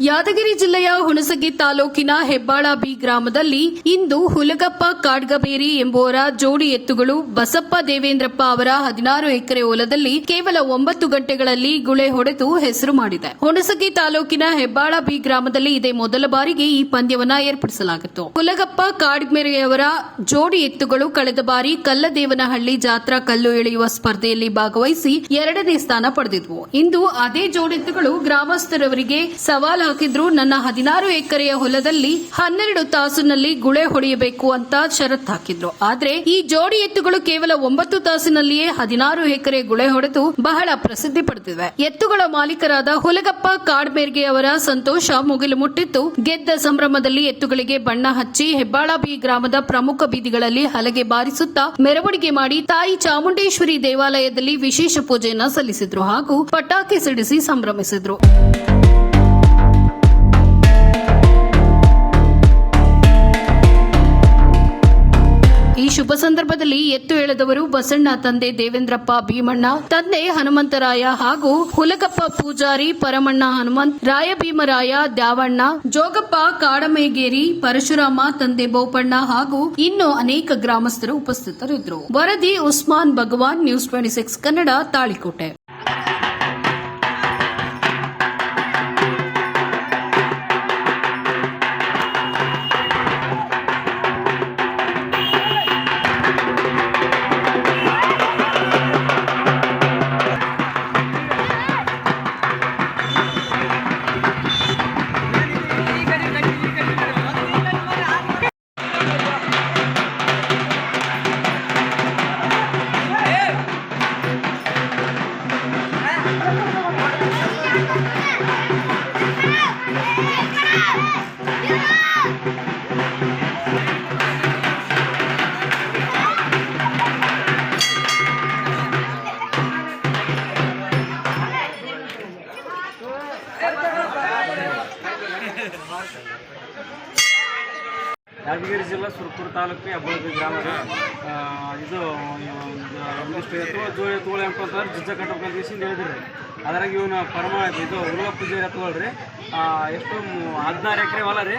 ಯಾದಗಿರಿ ಜಿಲ್ಲೆಯ ಹುಣಸಗಿ ತಾಲೂಕಿನ ಹೆಬ್ಬಾಳ ಬಿ ಗ್ರಾಮದಲ್ಲಿ ಇಂದು ಹುಲಗಪ್ಪ ಕಾಡ್ಗಬೇರಿ ಎಂಬುವರ ಜೋಡಿ ಎತ್ತುಗಳು ಬಸಪ್ಪ ದೇವೇಂದ್ರಪ್ಪ ಅವರ ಹದಿನಾರು ಎಕರೆ ಹೊಲದಲ್ಲಿ ಕೇವಲ ಒಂಬತ್ತು ಗಂಟೆಗಳಲ್ಲಿ ಗುಳೆ ಹೊಡೆದು ಹೆಸರು ಮಾಡಿದೆ. ಹುಣಸಗಿ ತಾಲೂಕಿನ ಹೆಬ್ಬಾಳ ಬಿ ಗ್ರಾಮದಲ್ಲಿ ಇದೇ ಮೊದಲ ಬಾರಿಗೆ ಈ ಪಂದ್ಯವನ್ನ ಏರ್ಪಡಿಸಲಾಗಿತ್ತು. ಹುಲಗಪ್ಪ ಕಾಡ್ಗಬೇರಿಯವರ ಜೋಡಿ ಎತ್ತುಗಳು ಕಳೆದ ಬಾರಿ ಕಲ್ಲದೇವನಹಳ್ಳಿ ಜಾತ್ರಾ ಕಲ್ಲು ಎಳೆಯುವ ಸ್ಪರ್ಧೆಯಲ್ಲಿ ಭಾಗವಹಿಸಿ ಎರಡನೇ ಸ್ಥಾನ ಪಡೆದಿದ್ವು. ಇಂದು ಅದೇ ಜೋಡೆತ್ತುಗಳು ಗ್ರಾಮಸ್ಥರವರಿಗೆ ಸವಾಲು ಹಾಕಿದ್ರು, ನನ್ನ ಹದಿನಾರು ಎಕರೆಯ ಹೊಲದಲ್ಲಿ ಹನ್ನೆರಡು ತಾಸಿನಲ್ಲಿ ಗುಳೆ ಹೊಡೆಯಬೇಕು ಅಂತ ಷರತ್ ಹಾಕಿದ್ರು. ಆದ್ರೆ ಈ ಜೋಡಿ ಎತ್ತುಗಳು ಕೇವಲ ಒಂಬತ್ತು ತಾಸಿನಲ್ಲಿಯೇ ಹದಿನಾರು ಎಕರೆ ಗುಳೆ ಹೊಡೆದು ಬಹಳ ಪ್ರಸಿದ್ಧಿ ಪಡೆದಿವೆ. ಎತ್ತುಗಳ ಮಾಲೀಕರಾದ ಹುಲಗಪ್ಪ ಕಾಡ್ಮೇರ್ಗೆ ಅವರ ಸಂತೋಷ ಮುಗಿಲು ಮುಟ್ಟಿತ್ತು. ಗೆದ್ದ ಸಂಭ್ರಮದಲ್ಲಿ ಎತ್ತುಗಳಿಗೆ ಬಣ್ಣ ಹಚ್ಚಿ ಹೆಬ್ಬಾಳ ಬಿ ಗ್ರಾಮದ ಪ್ರಮುಖ ಬೀದಿಗಳಲ್ಲಿ ಹಲಗೆ ಬಾರಿಸುತ್ತಾ ಮೆರವಣಿಗೆ ಮಾಡಿ ತಾಯಿ ಚಾಮುಂಡೇಶ್ವರಿ ದೇವಾಲಯದಲ್ಲಿ ವಿಶೇಷ ಪೂಜೆಯನ್ನ ಸಲ್ಲಿಸಿದ್ರು ಹಾಗೂ ಪಟಾಕಿ ಸಿಡಿಸಿ ಸಂಭ್ರಮಿಸಿದ್ರು. ಸಂದರ್ಭದಲ್ಲಿ ಎತ್ತು ಎಳೆದವರು ಬಸಣ್ಣ ತಂದೆ ದೇವೇಂದ್ರಪ್ಪ ಭೀಮಣ್ಣ, ತಂದೆ ಹನುಮಂತರಾಯ ಹಾಗೂ ಹುಲಗಪ್ಪ ಪೂಜಾರಿ ಪರಮಣ್ಣ ಹನುಮಂತ್ ರಾಯಭೀಮರಾಯ ದ್ಯಾವಣ್ಣ, ಜೋಗಪ್ಪ ಕಾಡಮೇಗೇರಿ ಪರಶುರಾಮ ತಂದೆ ಬೋಪಣ್ಣ ಹಾಗೂ ಇನ್ನೂ ಅನೇಕ ಗ್ರಾಮಸ್ಥರು ಉಪಸ್ಥಿತರಿದ್ದರು. ವರದಿ Usman Bhagwan, news twenty six, Kannada Talikote. Yadgir ಜಿಲ್ಲಾ ಸುರಪುರ ತಾಲೂಕು ಹೆಬ್ಬಳಗಿ ಗ್ರಾಮದ ಇದು, ಒಂದಿಷ್ಟು ಎತ್ತುಗಳು ಜೋಳ ಎತ್ತುಗಳು ಅಂತಂದ್ರೆ ಜಿಜ್ಜ ಕಟ್ಟಬೇಕಂತ ಕೇಸಿಂದ ಹೇಳಿದ್ರಿ. ಅದ್ರಾಗ ಇವನು ಪರಮ ಇದು ಉರುಳ ಪೂಜೆ ತಗೊಳ್ರಿ ಎಷ್ಟು ಹದಿನಾರು ಎಕರೆ ಹೊಲ ರೀ.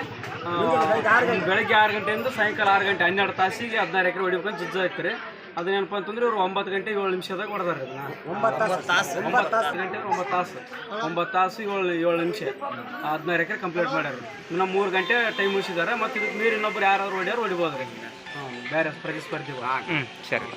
ಬೆಳಗ್ಗೆ ಆರು ಗಂಟೆಯಿಂದ ಸಾಯಂಕಾಲ ಆರು ಗಂಟೆ ಹನ್ನೆರಡು ತಾಸಿಗೆ ಹದಿನಾರು ಎಕರೆ ಹೊಡಿಬೇಕಂತ ಜಿಜ್ಜ ಐತೆ ರೀ. ಅದೇನಪ್ಪ ಅಂತಂದ್ರೆ ಇವ್ರು ಒಂಬತ್ತು ಗಂಟೆ ಏಳು ನಿಮಿಷದಾಗ ಹೊಡೆದಾರೆ ಒಂಬತ್ತು ತಾಸು. ಒಂಬತ್ತು ತಾಸು ಗಂಟೆ ಒಂಬತ್ತು ತಾಸು. ಒಂಬತ್ತು ತಾಸು. ಏಳು ಏಳು ನಿಮಿಷ. ಹದಿನಾರು ಎಕರೆ ಕಂಪ್ಲೀಟ್ ಮಾಡ್ಯಾರ ಇನ್ನು ಮೂರು ಗಂಟೆ ಟೈಮ್ ಉಳಿಸಿದ್ದಾರೆ. ಮತ್ತು ಇದಕ್ಕೆ ನೀರು ಇನ್ನೊಬ್ರು ಯಾರಾದ್ರು ಹೊಡಿಯಾರು ಹೊಡಿಬೋದು ರೀ ಬೇರೆ ಪ್ರತಿಸ್ಪರ್ಧಿಗಳು ಹ್ಞೂ ಸರಿ.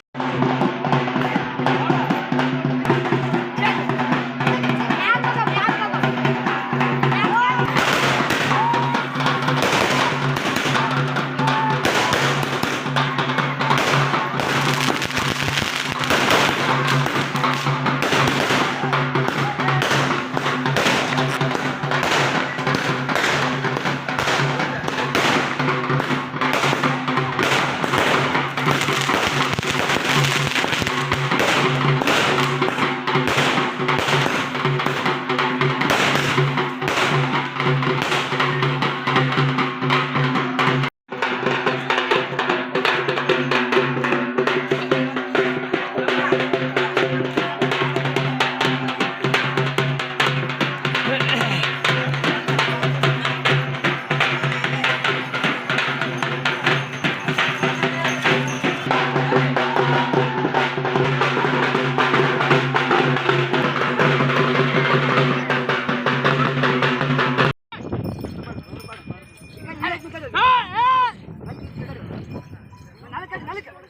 நெருக்க